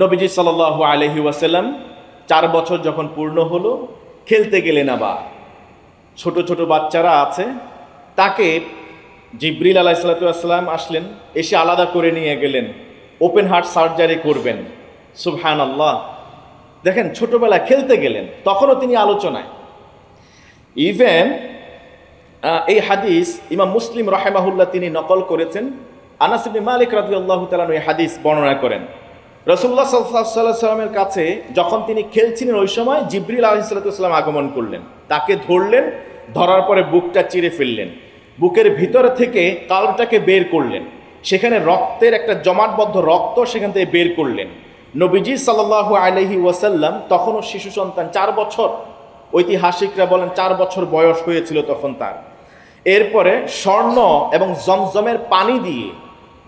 নবীজি সাল আলহি ওয়াসাল্লাম চার বছর যখন পূর্ণ হলো, খেলতে গেলেন আবার। ছোট ছোট বাচ্চারা আছে, তাকে জিব্রিল আলাহ সাল্লাম আসলেন, এসে আলাদা করে নিয়ে গেলেন, ওপেন হার্ট সার্জারি করবেন। সুবহান আল্লাহ দেখেন, ছোটবেলায় খেলতে গেলেন, তখনও তিনি আলোচনায়। ইভেন এই হাদিস ইমাম মুসলিম রাহেমাহুল্লাহ তিনি নকল করেছেন। আনাসিবি মালিক রাজি আল্লাহ তালন এই হাদিস বর্ণনা করেন। রসুল্লাহ সাল্লাহ সাল্লামের কাছে যখন তিনি খেলছিলেন ওই সময় জিব্রিল আলহিসাল্লাম আগমন করলেন। তাকে ধরলেন, ধরার পরে বুকটা চিরে ফেললেন। বুকের ভিতরে থেকে কালটাকে বের করলেন। সেখানে রক্তের একটা জমাটবদ্ধ রক্ত সেখান থেকে বের করলেন। নবীজি সাল্লাহ আলহি ওয়াসাল্লাম তখনও শিশু সন্তান, চার বছর। ঐতিহাসিকরা বলেন চার বছর বয়স হয়েছিল তখন তার। এরপরে স্বর্ণ এবং জমজমের পানি দিয়ে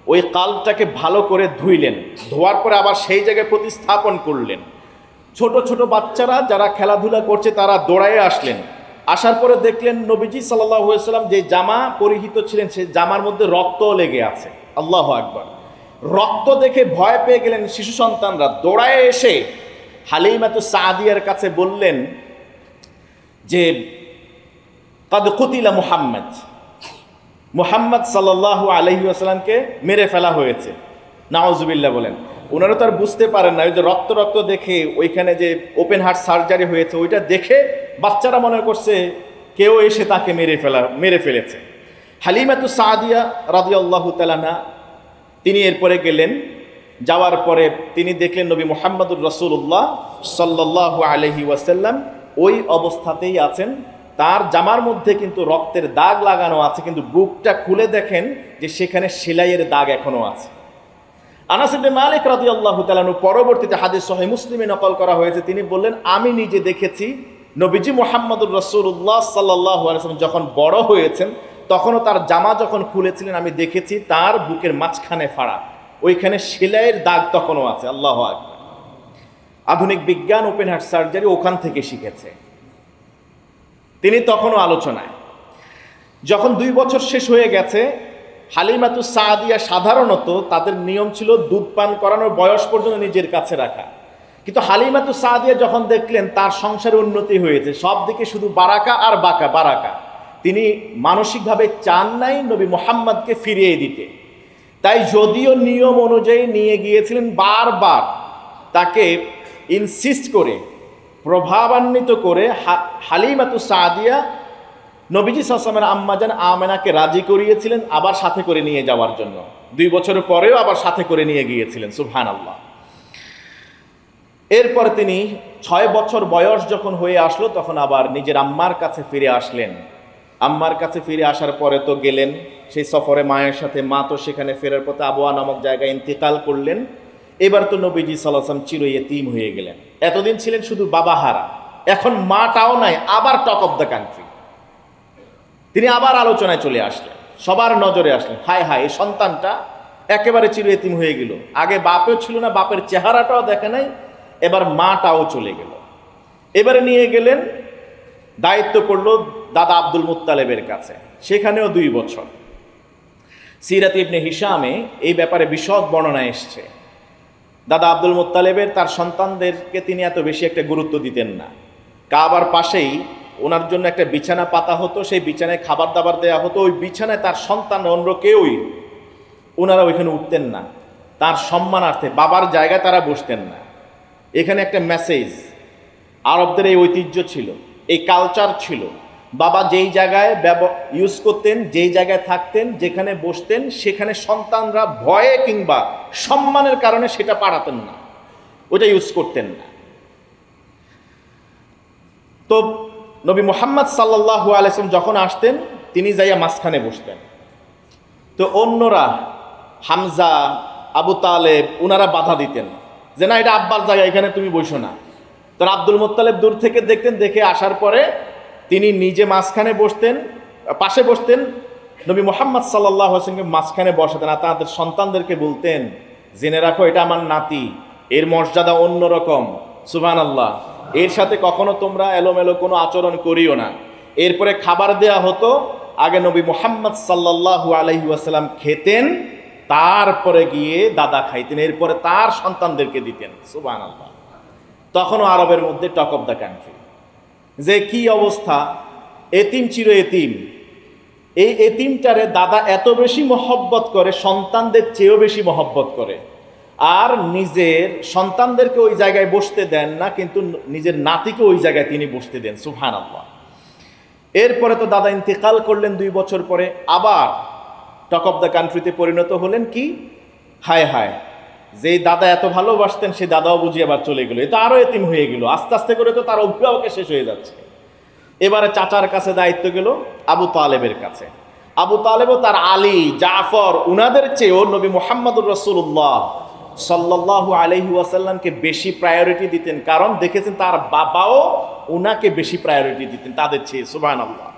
ওই কালটাকে ভালো করে ধুইলেন। ধোয়ার পরে আবার সেই জায়গায় প্রতিস্থাপন করলেন। ছোট ছোট বাচ্চারা যারা খেলাধুলা করছে, তারা দৌড়াইয়ে আসলেন। আসার পরে দেখলেন নবীজি সাল্লাম যে জামা পরিহিত ছিলেন, সেই জামার মধ্যে রক্ত লেগে আছে। আল্লাহ আকবর। রক্ত দেখে ভয় পেয়ে গেলেন শিশু সন্তানরা। দৌড়ায় এসে হালিমাতু সাদিয়ার কাছে বললেন যে, কাদ কুতিলা মুহাম্মদ। মুহাম্মদ সাল্লাহ আলহি আসালামকে মেরে ফেলা হয়েছে। নাওজুবিল্লা বলেন। ওনারা তো আর বুঝতে পারেন না, ওই যে রক্ত রক্ত দেখে ওইখানে যে ওপেন হার্ট সার্জারি হয়েছে, ওইটা দেখে বাচ্চারা মনে করছে কেউ এসে তাকে মেরে ফেলা, মেরে ফেলেছে। হালিমাতু সাদিয়া রাজি আল্লাহ তালানা তিনি এরপরে গেলেন। যাওয়ার পরে তিনি দেখলেন নবী মোহাম্মদুর রসুল্লাহ সাল্লাহ আলহি ওয়াসাল্লাম ওই অবস্থাতেই আছেন। তার জামার মধ্যে কিন্তু রক্তের দাগ লাগানো আছে, কিন্তু বুকটা খুলে দেখেন যে সেখানে সেলাইয়ের দাগ এখনও আছে। আনাসিবে মালিক রাজি আল্লাহ পরবর্তীতে হাদিস সহে মুসলিমে নকল করা হয়েছে। তিনি বললেন, আমি নিজে দেখেছি নবীজি মোহাম্মদুর রসুল্লাহ সাল্লাহ আলসালাম যখন বড় হয়েছেন, তখনও তার জামা যখন খুলেছিলেন, আমি দেখেছি তার বুকের মাঝখানে ফাড়া। ওইখানে সেলাইয়ের দাগ তখনও আছে। আল্লাহ আধুনিক বিজ্ঞান ওপেন হার্ট সার্জারি ওখান থেকে শিখেছে। তিনি তখনও আলোচনায়। যখন দুই বছর শেষ হয়ে গেছে, হালিমাতু সাদিয়া সাধারণত তাদের নিয়ম ছিল দুধ পান করানোর বয়স পর্যন্ত নিজের কাছে রাখা। কিন্তু হালিমাতু সাদিয়া যখন দেখলেন তার সংসারে উন্নতি হয়েছে, সব দিকে শুধু বারাকা আর বাঁকা, বারাকা। তিনি মানসিকভাবে চান নাই নবী মোহাম্মদকে ফিরিয়ে দিতে। তাই যদিও নিয়ম অনুযায়ী নিয়ে গিয়েছিলেন বারবার, তাকে ইনসিস্ট করে প্রভাবান্বিত করে হালিমাতু সাদিয়া নবীজি সাসলামের আম্মাজান আমেনাকে রাজি করিয়েছিলেন, আবার সাথে করে নিয়ে যাওয়ার জন্য। দুই বছরের পরেও আবার সাথে করে নিয়ে গিয়েছিলেন সুবহান আল্লাহ এরপর তিনি ছয় বছর বয়স যখন হয়ে আসলো, তখন আবার নিজের আম্মার কাছে ফিরে আসলেন। আম্মার কাছে ফিরে আসার পরে তো গেলেন, সেই সফরে মায়ের সাথে মা তো সেখানে ফেরার পথে আবহাওয়া নামক জায়গায় ইন্তেকাল করলেন। এবার তো নবীজি সাল্লাম চির এতিম হয়ে গেলেন। এতদিন ছিলেন শুধু বাবা হারা। এখন মাটাও নাই, আবার টক অফ দ্য কান্ট্রি তিনি আবার আলোচনায় চলে আসলেন, সবার নজরে আসলেন। হায় হায়, এই সন্তানটা একেবারে চির এতিম হয়ে গেল। আগে বাপেও ছিল না, বাপের চেহারাটাও দেখে নাই, এবার মাটাও চলে গেল। এবারে নিয়ে গেলেন, দায়িত্ব করল দাদা আব্দুল মুত্তালেবের কাছে। সেখানেও দুই বছর। সিরাত ইবনে হিসামে এই ব্যাপারে বিশদ বর্ণনা এসছে। দাদা আব্দুল মুত্তালেবের, তার সন্তানদেরকে তিনি এত বেশি একটা গুরুত্ব দিতেন না। কাবার পাশেই ওনার জন্য একটা বিছানা পাতা হতো, সেই বিছানায় খাবার দাবার দেওয়া হতো, ওই বিছানায় তার সন্তান অন্য কেউই ওনারা ওইখানে উঠতেন না। তার সম্মানার্থে, বাবার জায়গায় তারা বসতেন না। এখানে একটা মেসেজ আরবদের এই ঐতিহ্য ছিল, এই কালচার ছিল। বাবা যেই জায়গায় ইউজ করতেন, যেই জায়গায় থাকতেন, যেখানে বসতেন, সেখানে সন্তানরা ভয়ে কিংবা সম্মানের কারণে সেটা পাড়াতেন না। ওটা ইউজ করতেন না। তো নবী মোহাম্মদ সাল্লাহু আলাইসলাম যখন আসতেন, তিনি যাইয়া মাঝখানে বসতেন। তো অন্যরা, হামজা, আবু তালেব ওনারা বাধা দিতেন যে, না, এটা আব্বার জায়গা, এখানে তুমি বসো না। তো আব্দুল মোত্তালেব দূর থেকে দেখতেন, দেখে আসার পরে তিনি নিজে মাঝখানে বসতেন, পাশে বসতেন, নবী মোহাম্মদ সাল্লাহ হোসেনকে মাঝখানে বসাতেন আর তাদের সন্তানদেরকে বলতেন, জেনে রাখো, এটা আমার নাতি, এর মর্যাদা অন্যরকম সুবান আল্লাহ এর সাথে কখনো তোমরা এলোমেলো কোনো আচরণ করিও না। এরপরে খাবার দেয়া হতো, আগে নবী মোহাম্মদ সাল্লাহু আলহি আসাল্লাম খেতেন, তারপরে গিয়ে দাদা খাইতেন, এরপরে তার সন্তানদেরকে দিতেন সুবান আল্লাহ তখনও আরবের মধ্যে টক অফ দ্য কান্ট্রি। যে কি অবস্থা? এতিম চির এতিম। এই এতিমটারে দাদা এত বেশি মহব্বত করে, সন্তানদের চেয়েও বেশি মহব্বত করে। আর নিজের সন্তানদেরকে ওই জায়গায় বসতে দেন না, কিন্তু নিজের নাতিকে ওই জায়গায় তিনি বসতে দেন সুফান আল্লাহ এরপরে তো দাদা ইন্তেকাল করলেন দুই বছর পরে, আবার টক অফ দ্য কান্ট্রিতে পরিণত হলেন কি? হায় হায়। যেই দাদা এত ভালোবাসতেন, সেই দাদাও বুঝি আবার চলে গেলো। এ তো আরও এতিম হয়ে গেল। আস্তে আস্তে করে তো তার অভিভাবকে শেষ হয়ে যাচ্ছে। এবারে চাচার কাছে দায়িত্ব গেল আবু তালেবের কাছে। আবু তালেবও তার আলী, জাফর, উনাদের চেয়েও নবী মোহাম্মদুর রসুল্লাহ সাল্লাল্লাহু আলহি ওয়াসাল্লামকে বেশি প্রায়োরিটি দিতেন। কারণ দেখেছেন তার বাবাও উনাকে বেশি প্রায়োরিটি দিতেন, তাদের চেয়ে সুবাহ আল্লাহ